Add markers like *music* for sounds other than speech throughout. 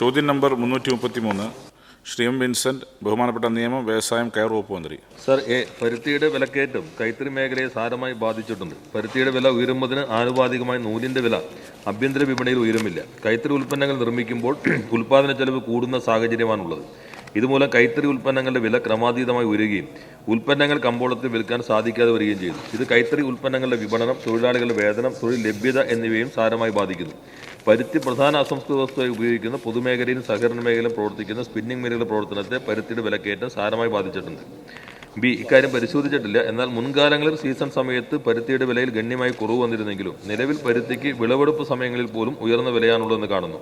ചോദ്യം നമ്പർ മുന്നൂറ്റി മുപ്പത്തി മൂന്ന് ശ്രീ എം വിൻസെന്റ് ബഹുമാനപ്പെട്ട നിയമം വ്യവസായം കയർ വകുപ്പ് മന്ത്രി. സർ എ പരുത്തിയുടെ വിലക്കയറ്റം കൈത്തറി മേഖലയെ സാരമായി ബാധിച്ചിട്ടുണ്ട്. പരുത്തിയുടെ വില ഉയരുന്നതിന് ആനുപാതികമായി നൂലിന്റെ വില ആഭ്യന്തര വിപണിയിൽ ഉയരുമില്ല കൈത്തറി ഉൽപ്പന്നങ്ങൾ നിർമ്മിക്കുമ്പോൾ *clears throat* ഉൽപ്പാദന ചെലവ് കൂടുന്ന സാഹചര്യമാണുള്ളത്. ഇതുമൂലം കൈത്തറി ഉൽപ്പന്നങ്ങളുടെ വില ക്രമാതീതമായി ഉയരുകയും ഉൽപ്പന്നങ്ങൾ കമ്പോളത്തിൽ വിൽക്കാൻ സാധിക്കാതെ വരികയും ചെയ്യുന്നു ഇത് കൈത്തറി ഉൽപ്പന്നങ്ങളുടെ വിപണനം തൊഴിലാളികളുടെ വേതനം തൊഴിൽ ലഭ്യത എന്നിവയും സാരമായി ബാധിക്കുന്നു. പരുത്തി പ്രധാന അസംസ്കൃത വസ്തുവായി ഉപയോഗിക്കുന്ന പൊതുമേഖലയിലും സഹകരണ മേഖലയിലും പ്രവർത്തിക്കുന്ന സ്പിന്നിംഗ് മില്ലുകളുടെ പ്രവർത്തനത്തെ പരുത്തിയുടെ വിലക്കയറ്റം സാരമായി ബാധിച്ചിട്ടുണ്ട്. ബി ഇക്കാര്യം പരിശോധിച്ചിട്ടില്ല. എന്നാൽ മുൻകാലങ്ങളിൽ സീസൺ സമയത്ത് പരുത്തിയുടെ വിലയിൽ ഗണ്യമായി കുറവ് വന്നിരുന്നെങ്കിലും നിലവിൽ പരുത്തിക്ക് വിളവെടുപ്പ് സമയങ്ങളിൽ പോലും ഉയർന്ന വിലയാണുള്ളതെന്ന് കാണുന്നു.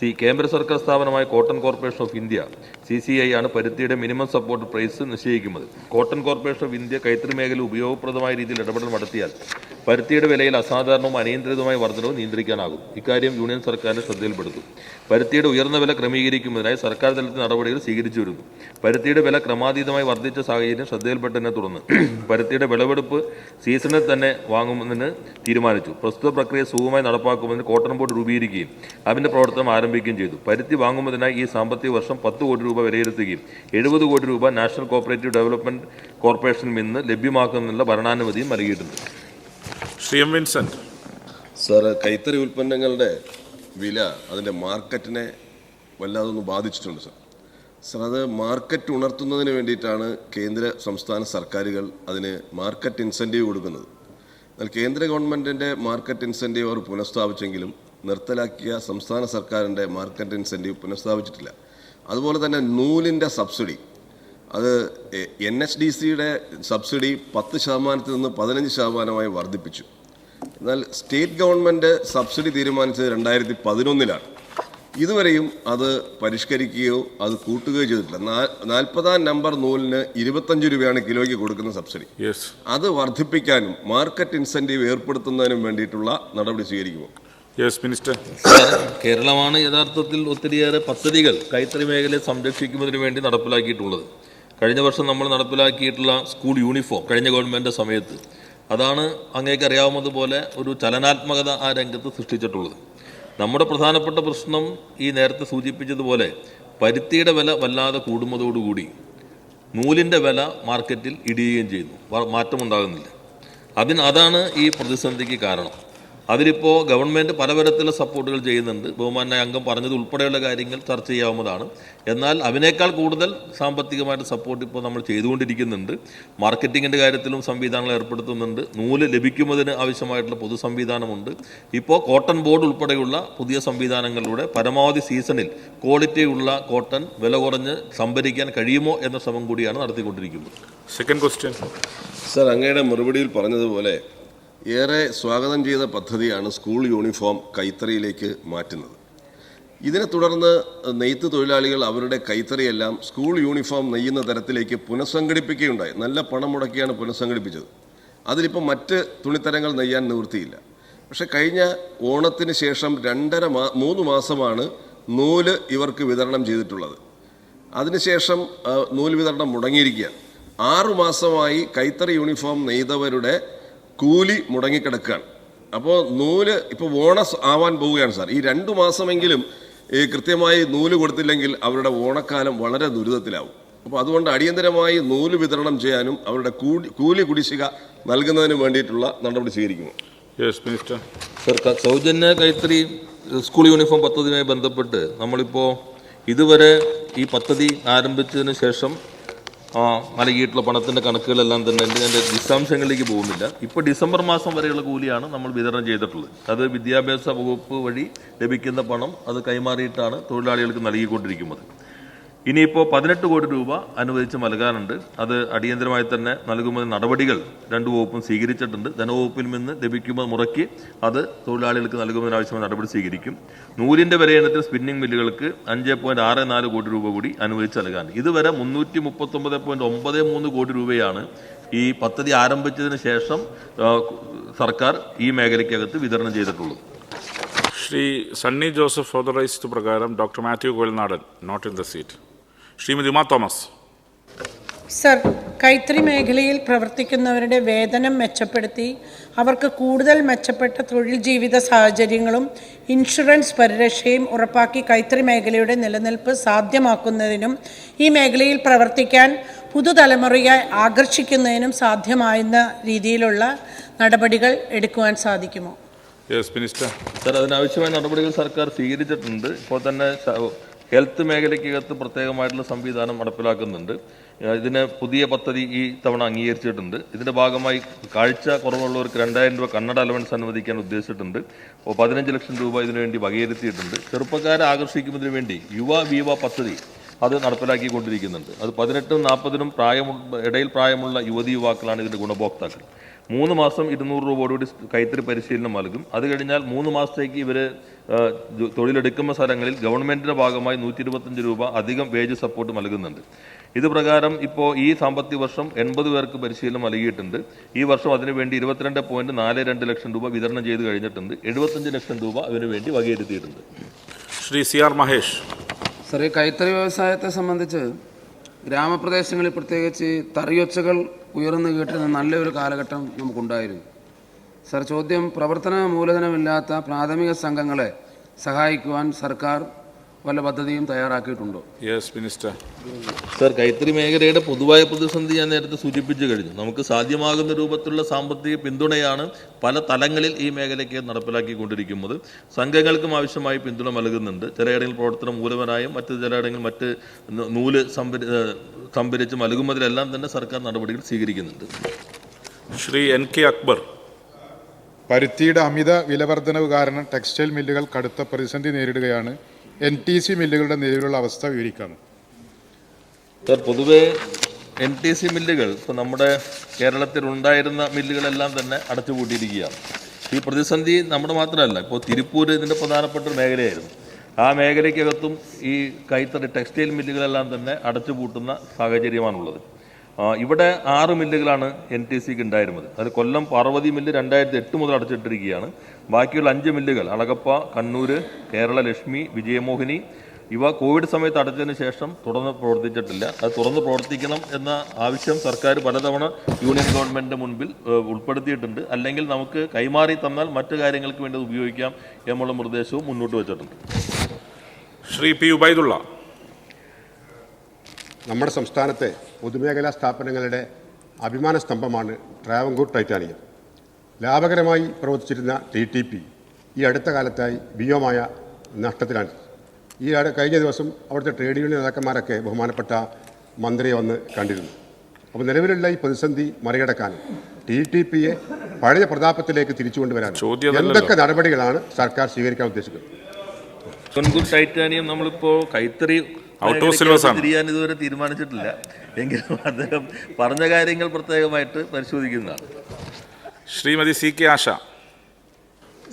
സി കേന്ദ്ര സർക്കാർ സ്ഥാപനമായ cotton corporation of India C C I ആണ് പരുത്തിയുടെ മിനിമം സപ്പോർട്ട് പ്രൈസ് നിശ്ചയിക്കുന്നത്. കോട്ടൺ കോർപ്പറേഷൻ ഓഫ് ഇന്ത്യ കൈത്തറി മേഖല ഉപയോഗപ്രദമായ രീതിയിൽ ഇടപെടൽ നടത്തിയാൽ പരുത്തിയുടെ വിലയിൽ അസാധാരണവും അനിയന്ത്രിതമായ വർധനവും നിയന്ത്രിക്കാനാകും. ഇക്കാര്യം യൂണിയൻ സർക്കാരിന്റെ ശ്രദ്ധയിൽപ്പെടുത്തും പരുത്തിയുടെ ഉയർന്ന വില ക്രമീകരിക്കുന്നതിനായി സർക്കാർ തലത്തിൽ നടപടികൾ സ്വീകരിച്ചു വരുന്നു. പരുത്തിയുടെ വില ക്രമാതീതമായി വർദ്ധിച്ച സാഹചര്യം ശ്രദ്ധയിൽപ്പെട്ടതിനെ തുടർന്ന് പരുത്തിയുടെ വിളവെടുപ്പ് സീസണിൽ തന്നെ വാങ്ങുമെന്ന് തീരുമാനിച്ചു. പ്രസ്തുത പ്രക്രിയ സുഖമായി നടപ്പാക്കുമെന്ന് കോട്ടൺ ബോർഡ് രൂപീകരിക്കുകയും അതിന്റെ പ്രവർത്തനം ആരംഭിക്കുകയും ചെയ്തു. പരുത്തി വാങ്ങുന്നതിനായി ഈ സാമ്പത്തിക വർഷം പത്ത് കോടി രൂപ വിലയിരുത്തുകയും എഴുപത് കോടി രൂപ നാഷണൽ കോപ്പറേറ്റീവ് ഡെവലപ്മെന്റ് കോർപ്പറേഷനിൽ നിന്ന് ലഭ്യമാക്കുന്നതിനുള്ള ഭരണാനുമതിയും നൽകിയിട്ടുണ്ട്. Shri M Vincent. സാറ് കൈത്തറി ഉൽപ്പന്നങ്ങളുടെ വില അതിന്റെ മാർക്കറ്റിനെ വല്ലാതെ ഒന്ന് ബാധിച്ചിട്ടുണ്ട് സാർ. സാർ അത് മാർക്കറ്റ് ഉണർത്തുന്നതിന് വേണ്ടിയിട്ടാണ് കേന്ദ്ര സംസ്ഥാന സർക്കാരുകൾ അതിന് മാർക്കറ്റ് ഇൻസെന്റീവ് കൊടുക്കുന്നത്. എന്നാൽ കേന്ദ്ര ഗവൺമെന്റിന്റെ മാർക്കറ്റ് ഇൻസെന്റീവ് അവർ പുനഃസ്ഥാപിച്ചെങ്കിലും നിർത്തലാക്കിയ സംസ്ഥാന സർക്കാരിന്റെ മാർക്കറ്റ് ഇൻസെന്റീവ് പുനഃസ്ഥാപിച്ചിട്ടില്ല. അതുപോലെ തന്നെ നൂലിന്റെ സബ്സിഡി അത് എൻ എച്ച് ഡി സിയുടെ സബ്സിഡി പത്ത് ശതമാനത്തിൽ നിന്ന് പതിനഞ്ച് ശതമാനമായി വർദ്ധിപ്പിച്ചു. എന്നാൽ സ്റ്റേറ്റ് ഗവൺമെന്റ് സബ്സിഡി തീരുമാനിച്ചത് രണ്ടായിരത്തി പതിനൊന്നിലാണ് ഇതുവരെയും അത് പരിഷ്കരിക്കുകയോ അത് കൂട്ടുകയോ ചെയ്തിട്ടില്ല. നാൽപ്പതാം നമ്പർ നൂലിന് ഇരുപത്തഞ്ച് രൂപയാണ് കിലോയ്ക്ക് കൊടുക്കുന്ന സബ്സിഡി അത് വർദ്ധിപ്പിക്കാനും മാർക്കറ്റ് ഇൻസെന്റീവ് ഏർപ്പെടുത്തുന്നതിനും വേണ്ടിയിട്ടുള്ള നടപടി സ്വീകരിക്കുമോ? യെസ് മിനിസ്റ്റർ കേരളമാണ് യഥാർത്ഥത്തിൽ ഒത്തിരിയേറെ പദ്ധതികൾ കൈത്തറി മേഖലയെ സംരക്ഷിക്കുന്നതിന് വേണ്ടി നടപ്പിലാക്കിയിട്ടുള്ളത്. കഴിഞ്ഞ വർഷം നമ്മൾ നടപ്പിലാക്കിയിട്ടുള്ള സ്കൂൾ യൂണിഫോം കഴിഞ്ഞ ഗവൺമെന്റ് സമയത്ത്. അതാണ് അങ്ങേക്ക് അറിയാവുന്നതുപോലെ ഒരു ചലനാത്മകത ആ രംഗത്ത് സൃഷ്ടിച്ചിട്ടുള്ളത്. നമ്മുടെ പ്രധാനപ്പെട്ട പ്രശ്നം ഈ നേരത്തെ സൂചിപ്പിച്ചതുപോലെ പരുത്തിയുടെ വില വല്ലാതെ കൂടുന്നതോടുകൂടി നൂലിന്റെ വില മാർക്കറ്റിൽ ഇടിയുകയും ചെയ്യുന്നു. മാറ്റമുണ്ടാകുന്നില്ല. അതിന് അതാണ് ഈ പ്രതിസന്ധിക്ക് കാരണം. അതിലിപ്പോൾ ഗവൺമെന്റ് പലതരത്തിലുള്ള സപ്പോർട്ടുകൾ ചെയ്യുന്നുണ്ട്. ബഹുമാനായ അംഗം പറഞ്ഞത് ഉൾപ്പെടെയുള്ള കാര്യങ്ങൾ ചർച്ച ചെയ്യാവുന്നതാണ്. എന്നാൽ അതിനേക്കാൾ കൂടുതൽ സാമ്പത്തികമായിട്ട് സപ്പോർട്ട് ഇപ്പോൾ നമ്മൾ ചെയ്തുകൊണ്ടിരിക്കുന്നുണ്ട്. മാർക്കറ്റിങ്ങിന്റെ കാര്യത്തിലും സംവിധാനങ്ങൾ ഏർപ്പെടുത്തുന്നുണ്ട്. നൂൽ ലഭിക്കുന്നതിന് ആവശ്യമായിട്ടുള്ള പൊതു സംവിധാനമുണ്ട്. ഇപ്പോൾ കോട്ടൺ ബോർഡ് ഉൾപ്പെടെയുള്ള പുതിയ സംവിധാനങ്ങളിലൂടെ പരമാവധി സീസണിൽ ക്വാളിറ്റിയുള്ള കോട്ടൺ വില കുറഞ്ഞ് സംഭരിക്കാൻ കഴിയുമോ എന്ന ശ്രമം കൂടിയാണ് നടത്തിക്കൊണ്ടിരിക്കുന്നത്. സെക്കൻഡ് ക്വസ്റ്റ്യൻ സർ അങ്ങയുടെ മറുപടിയിൽ പറഞ്ഞതുപോലെ ഏറെ സ്വാഗതം ചെയ്ത പദ്ധതിയാണ് സ്കൂൾ യൂണിഫോം കൈത്തറിയിലേക്ക് മാറ്റുന്നത്. ഇതിനെ തുടർന്ന് നെയ്ത്ത് തൊഴിലാളികൾ അവരുടെ കൈത്തറിയെല്ലാം സ്കൂൾ യൂണിഫോം നെയ്യുന്ന തരത്തിലേക്ക് പുനഃസംഘടിപ്പിക്കുകയുണ്ടായി. നല്ല പണം മുടക്കിയാണ് പുനഃസംഘടിപ്പിച്ചത്. അതിലിപ്പോൾ മറ്റ് തുണിത്തരങ്ങൾ നെയ്യാൻ നിവൃത്തിയില്ല. പക്ഷെ കഴിഞ്ഞ ഓണത്തിന് ശേഷം രണ്ടര മാ മൂന്ന് മാസമാണ് നൂൽ ഇവർക്ക് വിതരണം ചെയ്തിട്ടുള്ളത്. അതിനുശേഷം നൂൽ വിതരണം മുടങ്ങിയിരിക്കുക ആറു മാസമായി കൈത്തറി യൂണിഫോം നെയ്തവരുടെ കൂലി മുടങ്ങിക്കിടക്കുകയാണ്. അപ്പോൾ നൂൽ ഇപ്പോൾ ബോണസ് ആവാൻ പോവുകയാണ് സാർ. ഈ രണ്ടു മാസമെങ്കിലും ഈ കൃത്യമായി നൂൽ കൊടുത്തില്ലെങ്കിൽ അവരുടെ ഓണക്കാലം വളരെ ദുരിതത്തിലാവും. അപ്പോൾ അതുകൊണ്ട് അടിയന്തരമായി നൂൽ വിതരണം ചെയ്യാനും അവരുടെ കൂലി കൂലി കുടിശ്ശിക നൽകുന്നതിനും വേണ്ടിയിട്ടുള്ള നടപടി സ്വീകരിക്കുന്നു യെസ് മിനിസ്റ്റർ സർ സൗജന്യ കൈത്തറി സ്കൂൾ യൂണിഫോം പദ്ധതിയുമായി ബന്ധപ്പെട്ട് നമ്മളിപ്പോൾ ഇതുവരെ ഈ പദ്ധതി ആരംഭിച്ചതിന് ശേഷം ആ, നൽകിയിട്ടുള്ള പണത്തിന്റെ കണക്കുകളെല്ലാം തന്നെ എന്റെ വിശദാംശങ്ങളിലേക്ക് പോകുന്നില്ല. ഇപ്പോൾ ഡിസംബർ മാസം വരെയുള്ള കൂലിയാണ് നമ്മൾ വിതരണം ചെയ്തിട്ടുള്ളത്. അത് വിദ്യാഭ്യാസ വകുപ്പ് വഴി ലഭിക്കുന്ന പണം അത് കൈമാറിയിട്ടാണ് തൊഴിലാളികൾക്ക് നൽകിക്കൊണ്ടിരിക്കുന്നത്. ഇനിയിപ്പോൾ പതിനെട്ട് കോടി രൂപ അനുവദിച്ച് നൽകാനുണ്ട്. അത് അടിയന്തരമായി തന്നെ നൽകുമെന്ന നടപടികൾ രണ്ടു വകുപ്പും സ്വീകരിച്ചിട്ടുണ്ട്. ധനവകുപ്പിൽ നിന്ന് ലഭിക്കുമ്പോൾ മുറക്കി അത് തൊഴിലാളികൾക്ക് നൽകുന്നതിനാവശ്യമായ നടപടി സ്വീകരിക്കും. നൂലിന്റെ വിലയിനത്തിൽ സ്പിന്നിംഗ് മില്ലുകൾക്ക് അഞ്ച് പോയിന്റ് ആറ് നാല് കോടി രൂപ കൂടി അനുവദിച്ച് നൽകാൻ ഇതുവരെ മുന്നൂറ്റി മുപ്പത്തൊമ്പത് പോയിന്റ് ഒമ്പത് മൂന്ന് കോടി രൂപയാണ് ഈ പദ്ധതി ആരംഭിച്ചതിന് ശേഷം സർക്കാർ ഈ മേഖലയ്ക്കകത്ത് വിതരണം ചെയ്തിട്ടുള്ളൂ ശ്രീ സണ്ണി ജോസഫ് ഓതറൈസ്ഡ് പ്രകാരം doctor Mathew Kuzhalnadan not in the seat Shrimati Uma Thomas. Sir കൈത്തറി മേഖലയിൽ പ്രവർത്തിക്കുന്നവരുടെ വേതനം മെച്ചപ്പെടുത്തി അവർക്ക് കൂടുതൽ മെച്ചപ്പെട്ട തൊഴിൽ ജീവിത സാഹചര്യങ്ങളും ഇൻഷുറൻസ് പരിരക്ഷയും ഉറപ്പാക്കി കൈത്തറി മേഖലയുടെ നിലനിൽപ്പ് സാധ്യമാക്കുന്നതിനും ഈ മേഖലയിൽ പ്രവർത്തിക്കാൻ പുതുതലമുറയെ ആകർഷിക്കുന്നതിനും സാധ്യമായെന്ന രീതിയിലുള്ള നടപടികൾ എടുക്കുവാൻ സാധിക്കുമോ? യെസ് മിനിസ്റ്റർ സർ അതിനാവശ്യമായ നടപടികൾ സർക്കാർ സ്വീകരിച്ചിട്ടുണ്ട്. ഇപ്പോൾ തന്നെ ഹെൽത്ത് മേഖലയ്ക്കകത്ത് പ്രത്യേകമായിട്ടുള്ള സംവിധാനം നടപ്പിലാക്കുന്നുണ്ട്. ഇതിന് പുതിയ പദ്ധതി ഈ തവണ അംഗീകരിച്ചിട്ടുണ്ട്. ഇതിന്റെ ഭാഗമായി കാഴ്ച കുറവുള്ളവർക്ക് രണ്ടായിരം രൂപ കണ്ണട അലവൻസ് അനുവദിക്കാൻ ഉദ്ദേശിച്ചിട്ടുണ്ട്. അപ്പോൾ പതിനഞ്ച് ലക്ഷം രൂപ ഇതിനുവേണ്ടി വകയിരുത്തിയിട്ടുണ്ട്. ചെറുപ്പക്കാരെ ആകർഷിക്കുന്നതിന് വേണ്ടി യുവ വീവ പദ്ധതി അത് നടപ്പിലാക്കിക്കൊണ്ടിരിക്കുന്നുണ്ട്. അത് പതിനെട്ടും നാൽപ്പതിനും പ്രായം ഇടയിൽ പ്രായമുള്ള യുവതി യുവാക്കളാണ് ഇതിന്റെ ഗുണഭോക്താക്കൾ. മൂന്ന് മാസം ഇരുന്നൂറ് രൂപയോടുകൂടി കൈത്തറി പരിശീലനം നൽകും. അത് കഴിഞ്ഞാൽ മൂന്ന് മാസത്തേക്ക് ഇവർ തൊഴിലെടുക്കുന്ന സ്ഥലങ്ങളിൽ ഗവൺമെന്റിന്റെ ഭാഗമായി നൂറ്റി ഇരുപത്തഞ്ച് രൂപ അധികം വേജ് സപ്പോർട്ട് നൽകുന്നുണ്ട്. ഇത് പ്രകാരം ഇപ്പോൾ ഈ സാമ്പത്തിക വർഷം എൺപത് പേർക്ക് പരിശീലനം നൽകിയിട്ടുണ്ട്. ഈ വർഷം അതിനുവേണ്ടി ഇരുപത്തിരണ്ട് പോയിന്റ് നാല് രണ്ട് ലക്ഷം രൂപ വിതരണം ചെയ്ത് കഴിഞ്ഞിട്ടുണ്ട്. എഴുപത്തഞ്ച് ലക്ഷം രൂപ അതിനു വേണ്ടി വകയിരുത്തിയിട്ടുണ്ട്. Shri C R Mahesh. Sir ഈ കൈത്തറി വ്യവസായത്തെ സംബന്ധിച്ച് ഗ്രാമപ്രദേശങ്ങളിൽ പ്രത്യേകിച്ച് തറിയൊച്ചകൾ ഉയർന്നു കേട്ടിരുന്ന നല്ലൊരു കാലഘട്ടം നമുക്കുണ്ടായിരുന്നു. സർ ചോദ്യം പ്രവർത്തന മൂലധനമില്ലാത്ത പ്രാഥമിക സംഘങ്ങളെ സഹായിക്കുവാൻ സർക്കാർ വല്ല പദ്ധതിയും തയ്യാറാക്കിയിട്ടുണ്ടോ? യെസ് മിനിസ്റ്റർ സർ കൈത്തറി മേഖലയുടെ പൊതുവായ പ്രതിസന്ധി ഞാൻ നേരത്തെ സൂചിപ്പിച്ചു കഴിഞ്ഞു. നമുക്ക് സാധ്യമാകുന്ന രൂപത്തിലുള്ള സാമ്പത്തിക പിന്തുണയാണ് പല തലങ്ങളിൽ ഈ മേഖലയ്ക്ക് നടപ്പിലാക്കിക്കൊണ്ടിരിക്കുന്നത്. സംഘങ്ങൾക്കും ആവശ്യമായി പിന്തുണ നൽകുന്നുണ്ട്. ചിലയിടങ്ങളിൽ പ്രവർത്തനം മൂലവനായും മറ്റ് ചിലയിടങ്ങളിൽ മറ്റ് നൂൽ സംഭരി സംഭരിച്ച് നൽകുന്നതിലെല്ലാം തന്നെ സർക്കാർ നടപടികൾ സ്വീകരിക്കുന്നുണ്ട്. Shri N K Akbar. പരുത്തിയുടെ അമിത വിലവർദ്ധനവ് കാരണം ടെക്സ്റ്റൈൽ മില്ലുകൾ കടുത്ത പ്രതിസന്ധി നേരിടുകയാണ്. എൻ ടി സി മില്ലുകളുടെ നിലവിലുള്ള അവസ്ഥ വിവരിക്കാമോ? സർ പൊതുവേ എൻ ടി സി മില്ലുകൾ ഇപ്പോൾ നമ്മുടെ കേരളത്തിൽ ഉണ്ടായിരുന്ന മില്ലുകളെല്ലാം തന്നെ അടച്ചുപൂട്ടിയിരിക്കുകയാണ്. ഈ പ്രതിസന്ധി നമ്മുടെ മാത്രമല്ല ഇപ്പോൾ തിരുപ്പൂർ ഇതിന്റെ പ്രധാനപ്പെട്ട മേഖലയായിരുന്നു. ആ മേഖലയ്ക്കകത്തും ഈ കൈത്തറി ടെക്സ്റ്റൈൽ മില്ലുകളെല്ലാം തന്നെ അടച്ചുപൂട്ടുന്ന സാഹചര്യമാണുള്ളത്. ഇവിടെ ആറ് മില്ലുകളാണ് എൻ ടി സിക്ക് ഉണ്ടായിരുന്നത്. അത് കൊല്ലം പാർവതി മില്ല് രണ്ടായിരത്തി എട്ട് മുതൽ അടച്ചിട്ടിരിക്കുകയാണ്. ബാക്കിയുള്ള അഞ്ച് മില്ലുകൾ അളകപ്പ കണ്ണൂർ കേരള ലക്ഷ്മി വിജയമോഹിനി ഇവ കോവിഡ് സമയത്ത് അടച്ചതിന് ശേഷം തുറന്ന് പ്രവർത്തിച്ചിട്ടില്ല. അത് തുറന്ന് പ്രവർത്തിക്കണം എന്ന ആവശ്യം സർക്കാർ പലതവണ യൂണിയൻ ഗവൺമെന്റിന്റെ മുൻപിൽ ഉൾപ്പെടുത്തിയിട്ടുണ്ട്. അല്ലെങ്കിൽ നമുക്ക് കൈമാറി തന്നാൽ മറ്റു കാര്യങ്ങൾക്ക് വേണ്ടി ഉപയോഗിക്കാം എന്നുള്ള നിർദ്ദേശവും മുന്നോട്ട് വെച്ചിട്ടുണ്ട്. ശ്രീ പി ഉബൈദുള്ള നമ്മുടെ സംസ്ഥാനത്തെ പൊതുമേഖലാ സ്ഥാപനങ്ങളുടെ അഭിമാന സ്തംഭമാണ് ട്രാവൻകൂർ ടൈറ്റാനിയം. ലാഭകരമായി പ്രവർത്തിച്ചിരുന്ന ടി ടി പി ഈ അടുത്ത കാലത്തായി ഭീമമായ നഷ്ടത്തിലാണ്. ഈ കഴിഞ്ഞ ദിവസം അവിടുത്തെ ട്രേഡ് യൂണിയൻ നേതാക്കന്മാരൊക്കെ ബഹുമാനപ്പെട്ട മന്ത്രിയെ വന്ന് കണ്ടിരുന്നു. അപ്പോൾ നിലവിലുള്ള ഈ പ്രതിസന്ധി മറികടക്കാൻ ടി ടി പിയെ പഴയ പ്രതാപത്തിലേക്ക് തിരിച്ചുകൊണ്ടുവരാൻ എന്തൊക്കെ നടപടികളാണ് സർക്കാർ സ്വീകരിക്കാൻ ഉദ്ദേശിക്കുന്നത്? ടൈറ്റാനിയം നമ്മളിപ്പോൾ കൈത്തറി തിരിയാൻ ഇതുവരെ തീരുമാനിച്ചിട്ടില്ല. എങ്കിലും അദ്ദേഹം പറഞ്ഞ കാര്യങ്ങൾ പ്രത്യേകമായിട്ട് പരിശോധിക്കുന്നതാണ്. Shrimati C K Asha.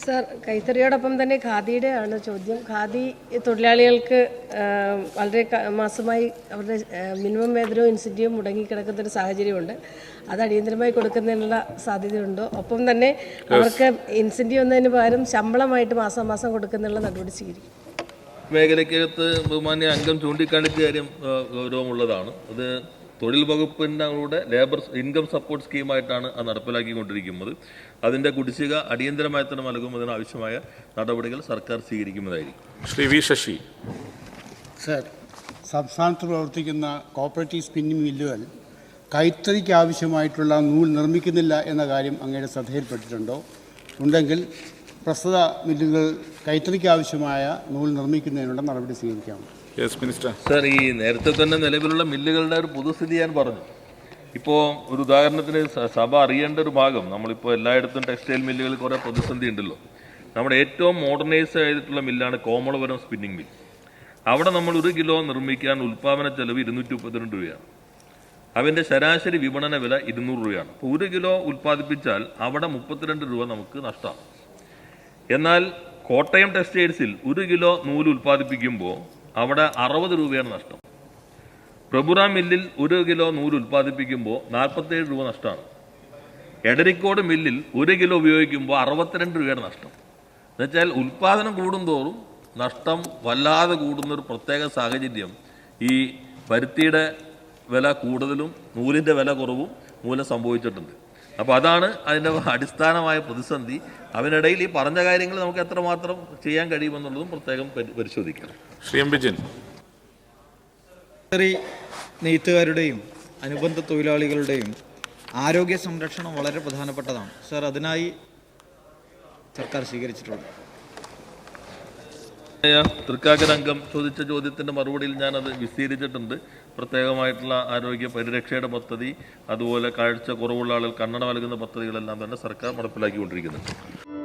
Sir കൈത്തറിയോടൊപ്പം തന്നെ ഖാദിയുടെ ആണ് ചോദ്യം. ഖാദി തൊഴിലാളികൾക്ക് വളരെ മാസമായി അവരുടെ മിനിമം വേതനവും ഇൻസെന്റീവും മുടങ്ങിക്കിടക്കുന്ന ഒരു സാഹചര്യമുണ്ട്. അത് അടിയന്തരമായി കൊടുക്കുന്നതിനുള്ള സാധ്യതയുണ്ടോ? ഒപ്പം തന്നെ അവർക്ക് ഇൻസെന്റീവ് എന്നതിന് പകരം ശമ്പളമായിട്ട് മാസം മാസം കൊടുക്കുന്നതിനുള്ള നടപടി സ്വീകരിക്കും. മേഖലയ്ക്കകത്ത് ബഹുമാന്യ അംഗം ചൂണ്ടിക്കാണിച്ച കാര്യം ഗൗരവമുള്ളതാണ്. അത് തൊഴിൽ വകുപ്പിന്റെ കൂടെ ലേബർ ഇൻകം സപ്പോർട്ട് സ്കീമായിട്ടാണ് അത് നടപ്പിലാക്കിക്കൊണ്ടിരിക്കുന്നത്. അതിന്റെ കുടിശ്ശിക അടിയന്തരമായി തന്നെ നൽകും. ആവശ്യമായ നടപടികൾ സർക്കാർ സ്വീകരിക്കുന്നതായിരിക്കും. ശ്രീ വി ശശി. സർ സംസ്ഥാനത്ത് പ്രവർത്തിക്കുന്ന കോപ്പറേറ്റീവ് സ്പിന്നിംഗ് മില്ലുകൾ കൈത്തറിക്ക് ആവശ്യമായിട്ടുള്ള നൂൽ നിർമ്മിക്കുന്നില്ല എന്ന കാര്യം അങ്ങയുടെ ശ്രദ്ധയിൽപ്പെട്ടിട്ടുണ്ടോ? ഉണ്ടെങ്കിൽ പ്രസ്തുത മില്ലുകൾ കൈത്തറിക്ക് ആവശ്യമായ നൂൽ നിർമ്മിക്കുന്നതിനുള്ള നടപടി സ്വീകരിക്കാം. യെസ് മിനിസ്റ്റർ സാർ ഈ നേരത്തെ തന്നെ നിലവിലുള്ള മില്ലുകളുടെ ഒരു പൊതുസ്ഥിതി ഞാൻ പറഞ്ഞു. ഇപ്പോൾ ഒരു ഉദാഹരണത്തിന് സഭ അറിയേണ്ട ഒരു ഭാഗം നമ്മളിപ്പോൾ എല്ലായിടത്തും ടെക്സ്റ്റൈൽ മില്ലുകൾ കുറേ പ്രതിസന്ധി ഉണ്ടല്ലോ. നമ്മുടെ ഏറ്റവും മോഡേണൈസ് ആയിട്ടുള്ള മില്ലാണ് കോമളപുരം സ്പിന്നിങ് മിൽ അവിടെ നമ്മൾ ഒരു കിലോ നിർമ്മിക്കാൻ ഉൽപ്പാദന ചെലവ് ഇരുന്നൂറ്റി മുപ്പത്തിരണ്ട് രൂപയാണ്. അതിന്റെ ശരാശരി വിപണന വില ഇരുന്നൂറ് രൂപയാണ്. അപ്പോൾ ഒരു കിലോ ഉൽപ്പാദിപ്പിച്ചാൽ അവിടെ മുപ്പത്തിരണ്ട് രൂപ നമുക്ക് നഷ്ടമാണ്. എന്നാൽ കോട്ടയം ടെക്സ്റ്റൈൽസിൽ ഒരു കിലോ നൂൽ ഉൽപ്പാദിപ്പിക്കുമ്പോൾ അവിടെ അറുപത് രൂപയാണ് നഷ്ടം. പ്രഭുറ മില്ലിൽ ഒരു കിലോ നൂൽ ഉൽപ്പാദിപ്പിക്കുമ്പോൾ നാൽപ്പത്തേഴ് രൂപ നഷ്ടമാണ്. എടരിക്കോട് മില്ലിൽ ഒരു കിലോ ഉപയോഗിക്കുമ്പോൾ അറുപത്തിരണ്ട് രൂപയുടെ നഷ്ടം. എന്നുവെച്ചാൽ ഉൽപ്പാദനം കൂടുന്തോറും നഷ്ടം വല്ലാതെ കൂടുന്ന ഒരു പ്രത്യേക സാഹചര്യം ഈ പരുത്തിയുടെ വില കൂടുതലും നൂലിന്റെ വില കുറവും മൂലം സംഭവിച്ചിട്ടുണ്ട്. അപ്പോൾ അതാണ് അതിന്റെ അടിസ്ഥാനമായ പ്രതിസന്ധി. അതിനിടയിൽ ഈ പറഞ്ഞ കാര്യങ്ങൾ നമുക്ക് എത്രമാത്രം ചെയ്യാൻ കഴിയുമെന്നുള്ളതും പ്രത്യേകം പരിശോധിക്കണം. ശ്രീ എം ബിജിൻ നെയ്ത്തുകാരുടെയും അനുബന്ധ തൊഴിലാളികളുടെയും ആരോഗ്യ സംരക്ഷണം വളരെ പ്രധാനപ്പെട്ടതാണ്. സർ അതിനായി സർക്കാർ സ്വീകരിച്ചിട്ടുള്ളത് തൃക്കാക്കര അംഗം ചോദിച്ച ചോദ്യത്തിന്റെ മറുപടിയിൽ ഞാനത് വിശദീകരിച്ചിട്ടുണ്ട് പ്രത്യേകമായിട്ടുള്ള ആരോഗ്യ പരിരക്ഷയുടെ പദ്ധതി അതുപോലെ കാഴ്ച കുറവുള്ള ആളുകൾ കണ്ണട നൽകുന്ന പദ്ധതികളെല്ലാം തന്നെ സർക്കാർ നടപ്പിലാക്കിക്കൊണ്ടിരിക്കുന്നുണ്ട്.